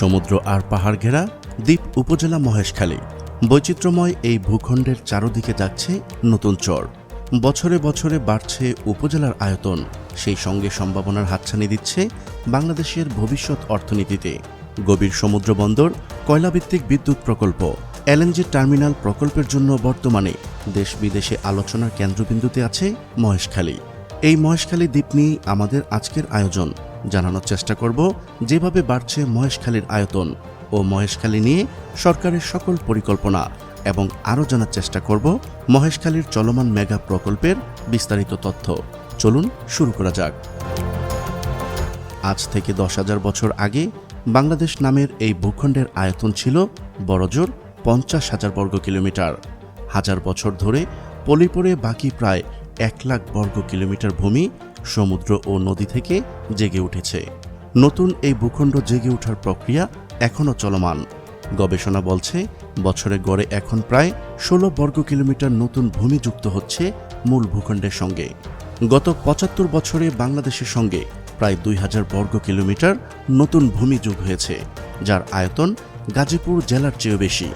সমুদ্র আর পাহাড় ঘেরা দ্বীপ উপজেলা মহেশখালী। বৈচিত্র্যময় এই ভূখণ্ডের চারদিকে যাচ্ছে নতুন চর। বছরে বছরে বাড়ছে উপজেলার আয়তন। সেই সঙ্গে সম্ভাবনার হাতছানি দিচ্ছে বাংলাদেশের ভবিষ্যৎ অর্থনীতিতে। গভীর সমুদ্র বন্দর, কয়লাভিত্তিক বিদ্যুৎ প্রকল্প, এলএনজি টার্মিনাল প্রকল্পের জন্য বর্তমানে দেশ বিদেশে আলোচনার কেন্দ্রবিন্দুতে আছে মহেশখালী। এই মহেশখালী দ্বীপ নিয়েই আমাদের আজকের আয়োজন। জানানোর চেষ্টা করব, যেভাবে বাড়ছে মহেশখালীর আয়তন ও মহেশখালী নিয়ে সরকারের সকল পরিকল্পনা এবং আরও জানার চেষ্টা করব মহেশখালীর চলমান মেগা প্রকল্পের বিস্তারিত তথ্য। চলুন শুরু করা যাক। আজ থেকে দশ হাজার বছর আগে বাংলাদেশ নামের এই ভূখণ্ডের আয়তন ছিল বড়জোর পঞ্চাশ হাজার বর্গ কিলোমিটার। হাজার বছর ধরে পলিপরে বাকি প্রায় এক লাখ বর্গ কিলোমিটার ভূমি সমুদ্র ও নদী থেকে জেগে উঠেছে। নতুন এই ভূখণ্ড জেগে ওঠার প্রক্রিয়া এখনও চলমান। গবেষণা বলছে বছরে গড়ে এখন প্রায় ষোলো বর্গ কিলোমিটার নতুন ভূমি যুক্ত হচ্ছে মূল ভূখণ্ডের সঙ্গে। গত পঁচাত্তর বছরে বাংলাদেশের সঙ্গে প্রায় দুই হাজার বর্গ কিলোমিটার নতুন ভূমি যোগ হয়েছে, যার আয়তন গাজীপুর জেলার চেয়েও বেশি,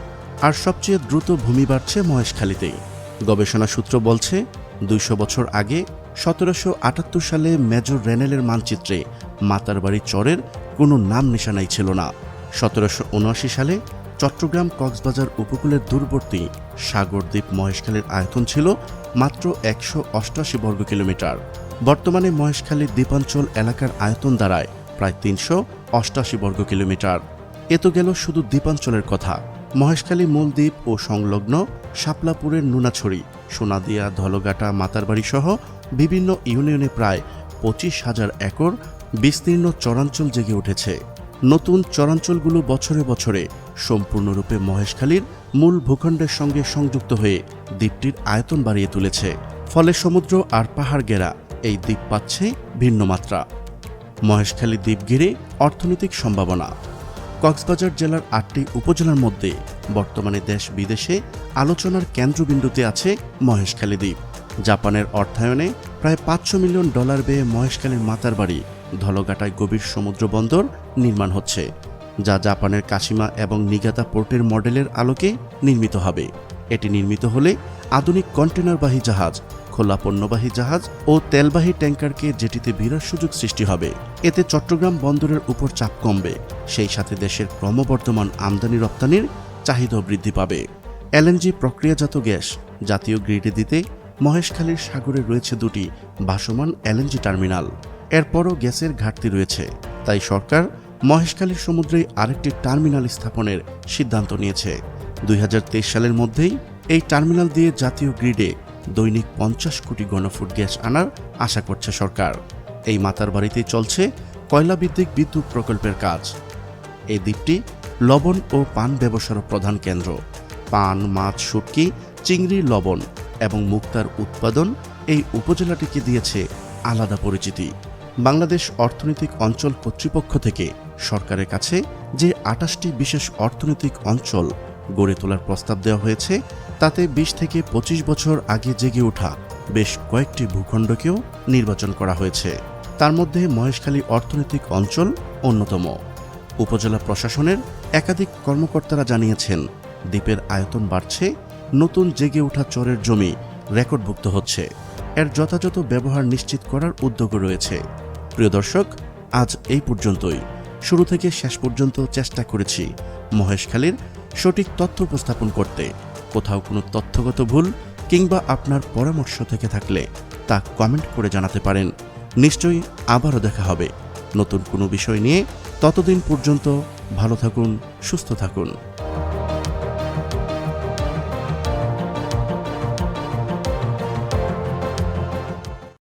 আর সবচেয়ে দ্রুত ভূমি বাড়ছে মহেশখালীতেই। গবেষণা সূত্র বলছে, দুইশো বছর আগে সতেরোশো আটাত্তর সালে মেজর রেনেলের মানচিত্রে মাতারবাড়ি চরের কোনো নাম নিশানাই ছিল না। সতেরোশো উনআশি সালে চট্টগ্রাম কক্সবাজার উপকূলের দূরবর্তী সাগরদ্বীপ মহেশখালীর আয়তন ছিল মাত্র একশো অষ্টআশি বর্গ কিলোমিটার। বর্তমানে মহেশখালী দ্বীপাঞ্চল এলাকার আয়তন দাঁড়ায় প্রায় তিনশো অষ্টাশি বর্গ কিলোমিটার। এ তো গেল শুধু দ্বীপাঞ্চলের কথা। মহেশখালী মূল দ্বীপ ও সংলগ্ন শাপলাপুরের নুনাছড়ি, সোনাদিয়া ধলগাটা মাতারবাড়ি সহ বিভিন্ন ইউনিয়নে প্রায় পঁচিশ হাজার একর বিস্তীর্ণ চরাঞ্চল জেগে উঠেছে। নতুন চরাঞ্চলগুলো বছরে বছরে সম্পূর্ণরূপে মহেশখালীর মূল ভূখণ্ডের সঙ্গে সংযুক্ত হয়ে দ্বীপটির আয়তন বাড়িয়ে তুলেছে। ফলে সমুদ্র আর পাহাড় গেরা এই দ্বীপ পাচ্ছে ভিন্ন মাত্রা মহেশখালী দ্বীপ ঘিরে অর্থনৈতিক সম্ভাবনা। কক্সবাজার জেলার আটটি উপজেলার মধ্যে বর্তমানে দেশ বিদেশে আলোচনার কেন্দ্রবিন্দুতে আছে মহেশখালী দ্বীপ। জাপানের অর্থায়নে প্রায় পাঁচশো মিলিয়ন ডলার ব্যয়ে মহেশখালীর মাতার বাড়ি ধলঘাটায় গভীর সমুদ্র বন্দর নির্মাণ হচ্ছে, যা জাপানের কাশিমা এবং নিগাতা পোর্টের মডেলের আলোকে নির্মিত হবে। এটি নির্মিত হলে আধুনিক কন্টেনারবাহী জাহাজ, খোলা পণ্যবাহী জাহাজ ও তেলবাহী ট্যাঙ্কারকে যেটিতে ভিড়ার সুযোগ সৃষ্টি হবে। এতে চট্টগ্রাম বন্দরের উপর চাপ কমবে। সেই সাথে দেশের ক্রমবর্ধমান আমদানি রপ্তানির চাহিদাও বৃদ্ধি পাবে। এলএনজি প্রক্রিয়াজাত গ্যাস জাতীয় গ্রিডে দিতে মহেশখালীর সাগরে রয়েছে দুটি ভাসমান এলএনজি টার্মিনাল। এরপরও গ্যাসের ঘাটতি রয়েছে। তাই সরকার মহেশখালীর সমুদ্রে আরেকটি টার্মিনাল স্থাপনের সিদ্ধান্ত নিয়েছে। দুই হাজার তেইশ সালের মধ্যেই এই টার্মিনাল দিয়ে জাতীয় গ্রিডে দৈনিক পঞ্চাশ কোটি ঘনফুট গ্যাস আনার আশা করছে সরকার। এই মাতার বাড়িতেই চলছে কয়লাভিত্তিক বিদ্যুৎ প্রকল্পের কাজ। এই দ্বীপটি লবণ ও পান ব্যবসার প্রধান কেন্দ্র। পান, মাছ, শুটকি, চিংড়ি, লবণ এবং মুক্তার উৎপাদন এই উপজেলাটিকে দিয়েছে আলাদা পরিচিতি। বাংলাদেশ অর্থনৈতিক অঞ্চল কর্তৃপক্ষ থেকে সরকারের কাছে যে আটাশটি বিশেষ অর্থনৈতিক অঞ্চল গড়ে তোলার প্রস্তাব দেওয়া হয়েছে, তাতে বিশ থেকে পঁচিশ বছর আগে জেগে ওঠা বেশ কয়েকটি ভূখণ্ডকেও নির্বাচন করা হয়েছে। তার মধ্যে মহেশখালী অর্থনৈতিক অঞ্চল অন্যতম। উপজেলা প্রশাসনের একাধিক কর্মকর্তারা জানিয়েছেন, দ্বীপের আয়তন বাড়ছে, নতুন জেগে ওঠা চরের জমি রেকর্ডভুক্ত হচ্ছে। এর যথাযথ ব্যবহার নিশ্চিত করার উদ্যোগও রয়েছে। প্রিয় দর্শক, আজ এই পর্যন্তই। শুরু থেকে শেষ পর্যন্ত চেষ্টা করেছি মহেশখালীর সঠিক তথ্য উপস্থাপন করতে, কোথাও কোনো তথ্যগত ভুল কিংবা আপনার পরামর্শ থেকে থাকলে তা কমেন্ট করে জানাতে পারেন। নিশ্চয়ই আবারও দেখা হবে। নতুন কোনো বিষয় নিয়ে ততদিন পর্যন্ত ভালো থাকুন, সুস্থ থাকুন।